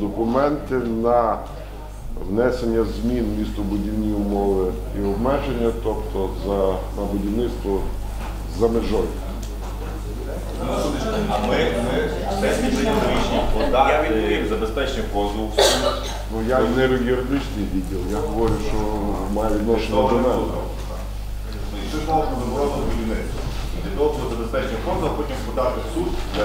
Документи на внесення змін в містобудівні умови і обмеження, тобто за, на будівництво за межою. А ми, подати забезпечення позову. Ну я не юридичний відділ, я говорю, що має відношення до мене. Це ж про заборону будівництва. Для того, щоб забезпечення позову, потім подати в суд для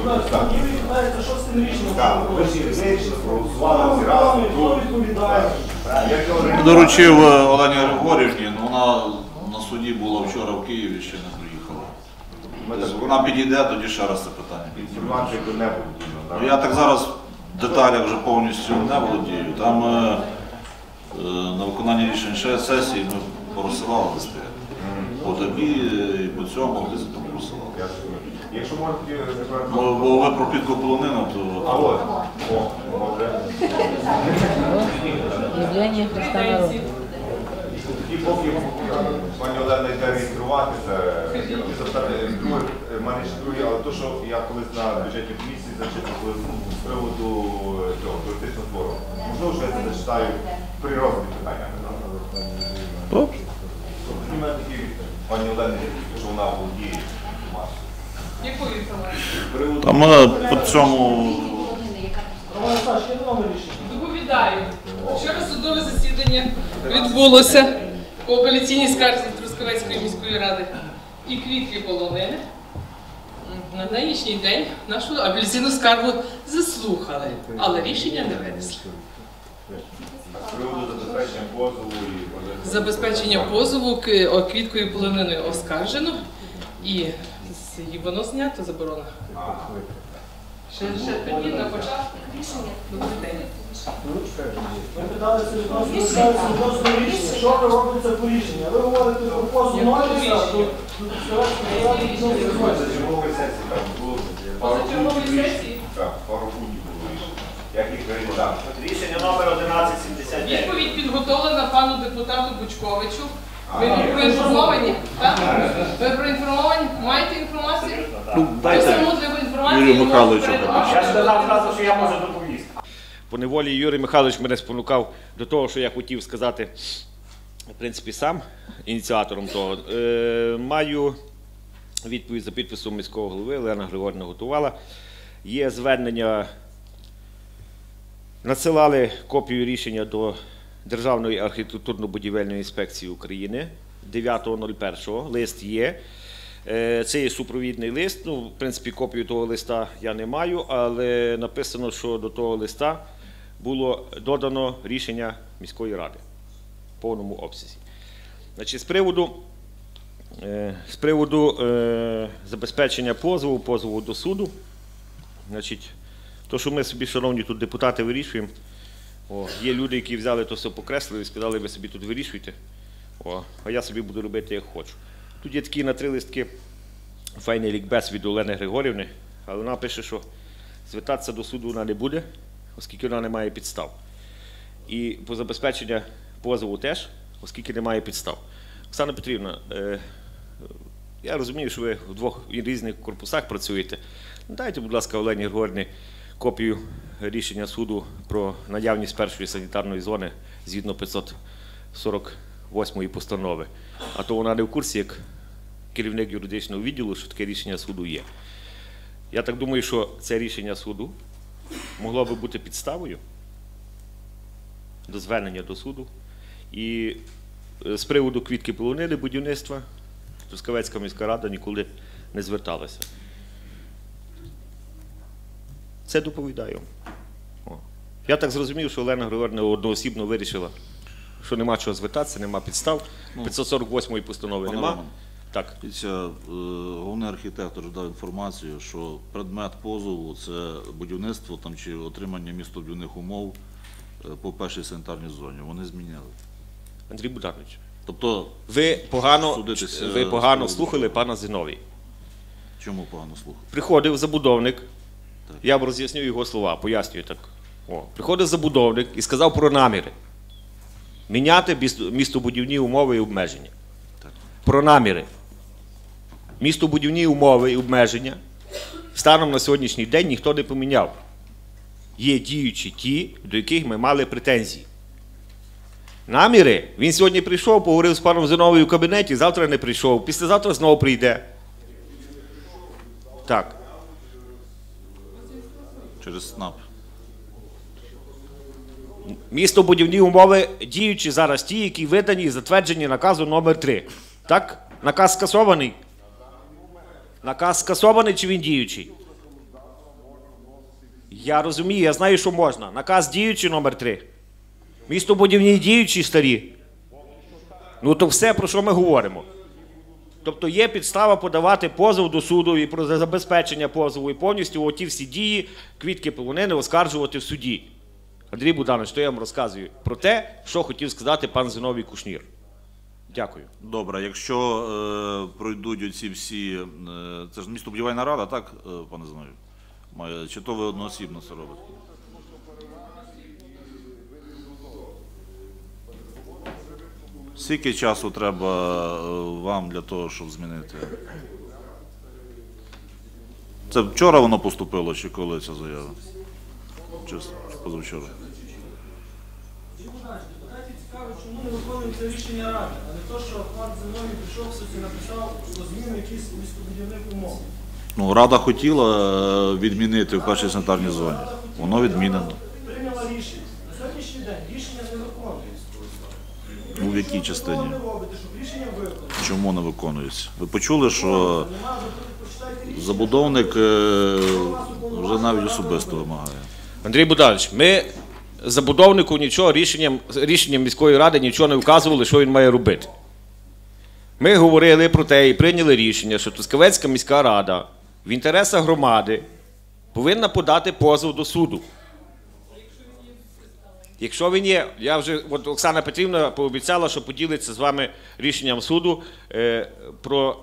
скасування. Так, що з цим рішенням? Так, ви всі вирішили, проголосували всі разом. Хто відповідає? Як я вже Доручив е, Олені Григорівні, ну вона на суді була вчора в Києві, ще не приїхала. Тобто Вона підійде, тоді ще раз це питання. інформацію не Ну, Я так зараз в деталях вже повністю не володію. Там е, е, на виконання рішень ще сесії ми порозсилали листи. По тобі е, і по цьому листи там. Я зрозумів. Якщо можна, тоді. Бо, бо ви про підку полонину, А то от, о, може. Явление Христа народу. І поки пані Олена йде реєструватися, я хотів запитати, друге, в мене ще друге, але то, що я колись на бюджетній комісії зачитав коли, ну, з приводу е, цього туристичного збору. Можливо, що я це зачитаю при розгляді питання. Добре. Тобто, у мене такі пані Олені, що вона володіє. Якою інформацією? Там е, по цьому? Доповідаю. Вчора судове засідання відбулося по апеляційній скарзі Трускавецької міської ради і квітки полонини. На нинішній день нашу апеляційну скаргу заслухали, але рішення не винесли. забезпечення позову і Забезпечення позову квіткою полониною оскаржено і і воно знято заборона. Ще, ще тоді на початку рішення. Добрий день. Ми питалися відносно рішення. Що ви робите по рішенню? Ви говорите про позу Ноліса, рішення? то. Позачергової сесії пару Позачергової пунктів сесії? Так, пару пунктів було рішень. Як їх переглядати? Рішення номер 1179. Відповідь підготовлена пану депутату Бучковичу. Ви проінформовані? Так? Ви проінформовані? Маєте інформацію? ну, дайте саму для інформацію Юрію Михайловичу. Я сказав зразу, що я можу доповісти. По неволі Юрій Михайлович мене спонукав до того, що я хотів сказати, в принципі, сам ініціатором того. Е, маю відповідь за підписом міського голови, Олена Григорівна готувала. Є звернення, надсилали копію рішення до Державної архітектурно-будівельної інспекції України 9.01. Лист є. Е, Це є супровідний лист. Ну, в принципі, копію того листа я не маю, але написано, що до того листа було додано рішення міської ради в повному обсязі. Значить, з приводу, е, з приводу е, забезпечення позову, позову до суду, значить, то, що ми собі, шановні тут депутати, вирішуємо. О, є люди, які взяли то все покреслили і сказали, ви собі тут вирішуйте, о, а я собі буду робити, як хочу. Тут є такі на три листки файний лікбез від Олени Григорівни, але вона пише, що звертатися до суду вона не буде, оскільки вона не має підстав. І по забезпечення позову теж, оскільки немає підстав. Оксана Петрівна, е, я розумію, що ви в двох різних корпусах працюєте. Дайте, будь ласка, Олені Григорівні копію рішення суду про наявність першої санітарної зони згідно 548 постанови. А то вона не в курсі, як керівник юридичного відділу, що таке рішення суду є. Я так думаю, що це рішення суду могло би бути підставою до звернення до суду. І е, з приводу квітки полонини будівництва Трускавецька міська рада ніколи не зверталася. Це доповідаю. О. Я так зрозумів, що Олена Григорівна одноосібно вирішила, що нема чого звертатися, нема підстав. 548-ї постанови пане нема. Роман. Так. Дивіться, е, головний архітектор дав інформацію, що предмет позову це будівництво там чи отримання містобудівних умов е, по першій санітарній зоні. Вони зміняли. Андрій Буданович, Тобто, ви погано, Судитися, ви погано з слухали пана Зиновій. чому погано слухати? Приходив забудовник, я вам роз'ясню його слова, пояснюю так. О, приходив забудовник і сказав про наміри. Міняти місто- містобудівні умови і обмеження. Про наміри. Містобудівні умови і обмеження станом на сьогоднішній день ніхто не поміняв. є діючі ті, до яких ми мали претензії. Наміри. Він сьогодні прийшов, поговорив з паном Зиновою в кабінеті, завтра не прийшов, післязавтра знову прийде. Так. Через СНАП. Містобудівні умови діючі зараз ті, які видані і затверджені наказу номер 3 Так? Наказ скасований? Наказ скасований чи він діючий? Я розумію, я знаю, що можна. Наказ діючий номер 3 Містобудівні діючі старі. Ну то все, про що ми говоримо. Тобто є підстава подавати позов до суду і про забезпечення позову, і повністю оті всі дії, квітки полонини оскаржувати в суді. Андрій Буданович, то я вам розказую про те, що хотів сказати пан Зиновій Кушнір. Дякую. Добре, якщо е, пройдуть оці всі. Е, це ж містобудівельна рада, так, е, пане Зиновій? Чи то ви одноосібно це робите? Скільки часу треба е, вам для того, щоб змінити? Це вчора воно поступило, чи коли ця заява? Чи позавчора? Депутатів цікаво, чому не виконується рішення ради, а не то, що пан Зиновій прийшов собі написав про зміну якісь містобудівних умов. Ну, Рада хотіла е, відмінити в першій санітарній зоні. Воно відмінено. Прийняла рішення. На сьогоднішній день рішення не виконується. Ну, в якій частині? Чому не виконується? Ви почули, що забудовник е, вже навіть особисто вимагає. Андрій Буданович, ми забудовнику нічого рішенням, рішенням міської ради нічого не вказували, що він має робити. Ми говорили про те і прийняли рішення, що Тускавецька міська рада в інтересах громади повинна подати позов до суду. Якщо він є, я вже от Оксана Петрівна пообіцяла, що поділиться з вами рішенням суду е, про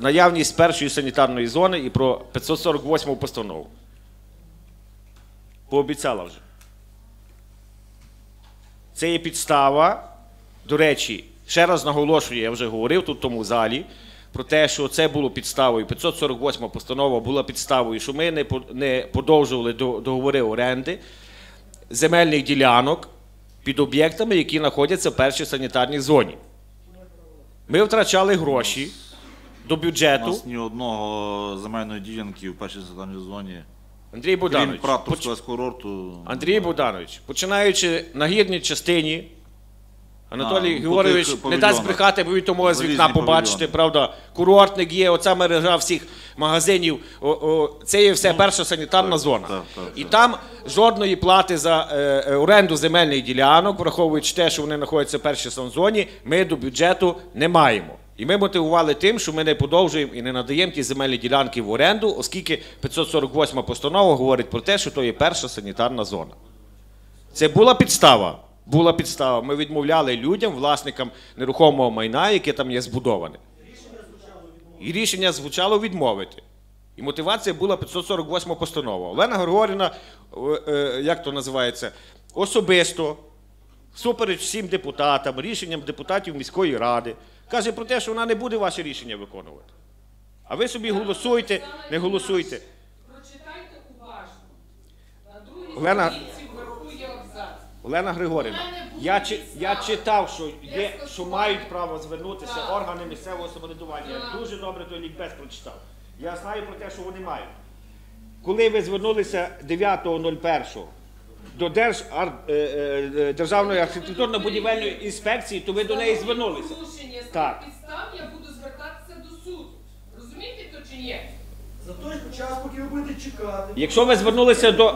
наявність першої санітарної зони і про 548 постанову. Пообіцяла вже. Це є підстава. До речі, ще раз наголошую, я вже говорив тут в тому залі, про те, що це було підставою. 548 постанова була підставою, що ми не, не подовжували до- договори оренди земельних ділянок під об'єктами, які знаходяться в першій санітарній зоні. Ми втрачали гроші до У бюджету. нас ні одного земельної ділянки в першій санітарній зоні. Андрій Крім Богданович, поч- курорту. Андрій Богданович, починаючи на гірній частині, Анатолій А, по тих не дасть павільйонах. брехати, бо він то може з вікна побачити, павільйони. правда. Курортник є, оця мережа всіх магазинів. О, о, це є все перша санітарна зона. Ну, так, так, І так. там жодної плати за е, е, оренду земельних ділянок, враховуючи те, що вони знаходяться в першій санзоні, ми до бюджету не маємо. І ми мотивували тим, що ми не подовжуємо і не надаємо ті земельні ділянки в оренду, оскільки 548 постанова говорить про те, що то є перша санітарна зона. Це була підстава. Була підстава. Ми відмовляли людям, власникам нерухомого майна, яке там є збудоване. І рішення звучало відмовити. І мотивація була 548 постанова. Олена Григорівна, е, е, як то називається, особисто, всупереч всім депутатам, рішенням депутатів міської ради, каже про те, що вона не буде ваше рішення виконувати. А ви собі голосуйте, не голосуйте. Прочитайте уважно. Олена- Олена Григорівна, я, чи, я читав, що є, що мають право звернутися Так. органи місцевого самоврядування. Я Так. дуже добре той лікбез прочитав. Я знаю про те, що вони мають. Коли ви звернулися 9.01 до Держ... ар- е, е, е, Державної архітектурно-будівельної інспекції, то ви до неї звернулися. Порушення Так. підстав я буду звертатися до суду. Розумієте то чи ні? За той час, поки ви будете чекати, Якщо ви звернулися до,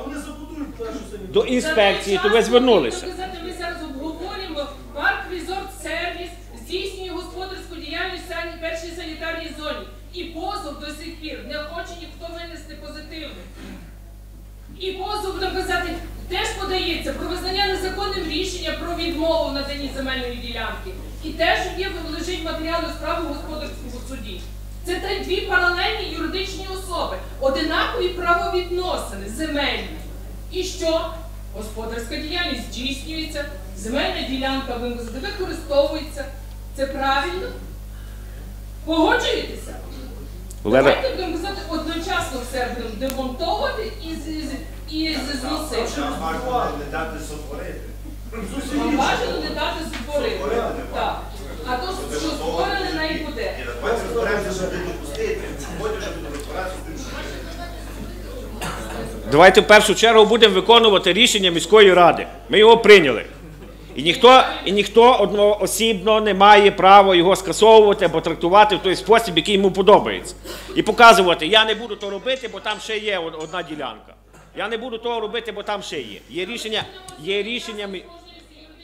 до інспекції, то ви звернулися. казати, Ми зараз обговорюємо парк Резорт Сервіс здійснює господарську діяльність в першій санітарній зоні. І позов до сих пір не хоче ніхто винести позитивний. І позов наказати теж подається про визнання незаконним рішення про відмову в наданні земельної ділянки. І теж є лежить матеріали справи в господарському суді. Це дві паралельні юридичні особи, одинакові правовідносини земельні. І що? Господарська діяльність здійснюється, земельна ділянка використовується. Це правильно? Погоджуєтеся? Олена, Давайте будемо казати одночасно все будемо демонтовувати і, з- з- і зносити. не дати сотворити. Вам бажано не дати супорити. Так. А то, що створили на іпотеку. Давайте розберемося, щоб не допустити. Потім вже будемо розбиратися з тим, Давайте в першу чергу будемо виконувати рішення міської ради. Ми його прийняли. І ніхто, і ніхто одноосібно не має права його скасовувати або трактувати в той спосіб, який йому подобається. І показувати, я не буду то робити, бо там ще є одна ділянка. Я не буду того робити, бо там ще є. Є рішення, є рішення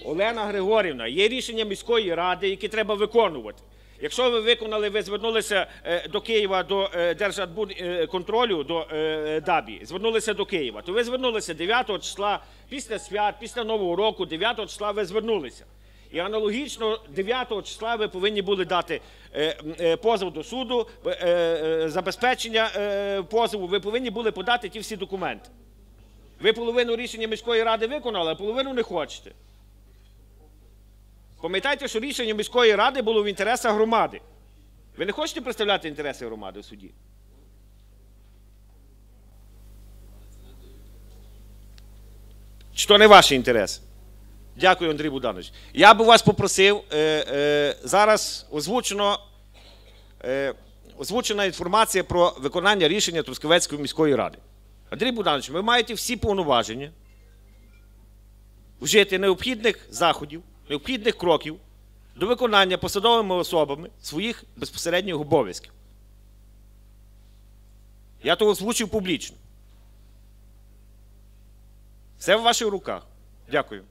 Олена Григорівна, є рішення міської ради, які треба виконувати. Якщо ви виконали, ви звернулися е, до Києва до е, Держадбудконтролю, до е, ДАБІ, звернулися до Києва, то ви звернулися 9 числа після свят, після Нового року, 9 числа ви звернулися. І аналогічно 9 числа ви повинні були дати позов до суду, забезпечення позову, ви повинні були подати ті всі документи. Ви половину рішення міської ради виконали, а половину не хочете. Пам'ятайте, що рішення міської ради було в інтересах громади. Ви не хочете представляти інтереси громади в суді? Чи то не ваші інтереси? Дякую, Андрій Буданович. Я би вас попросив, е, е, зараз озвучено, е, озвучена інформація про виконання рішення Трускавецької міської ради. Андрій Буданович, ви маєте всі повноваження вжити необхідних заходів, необхідних кроків до виконання посадовими особами своїх безпосередніх обов'язків. Я то озвучив публічно. Все в ваших руках. Дякую.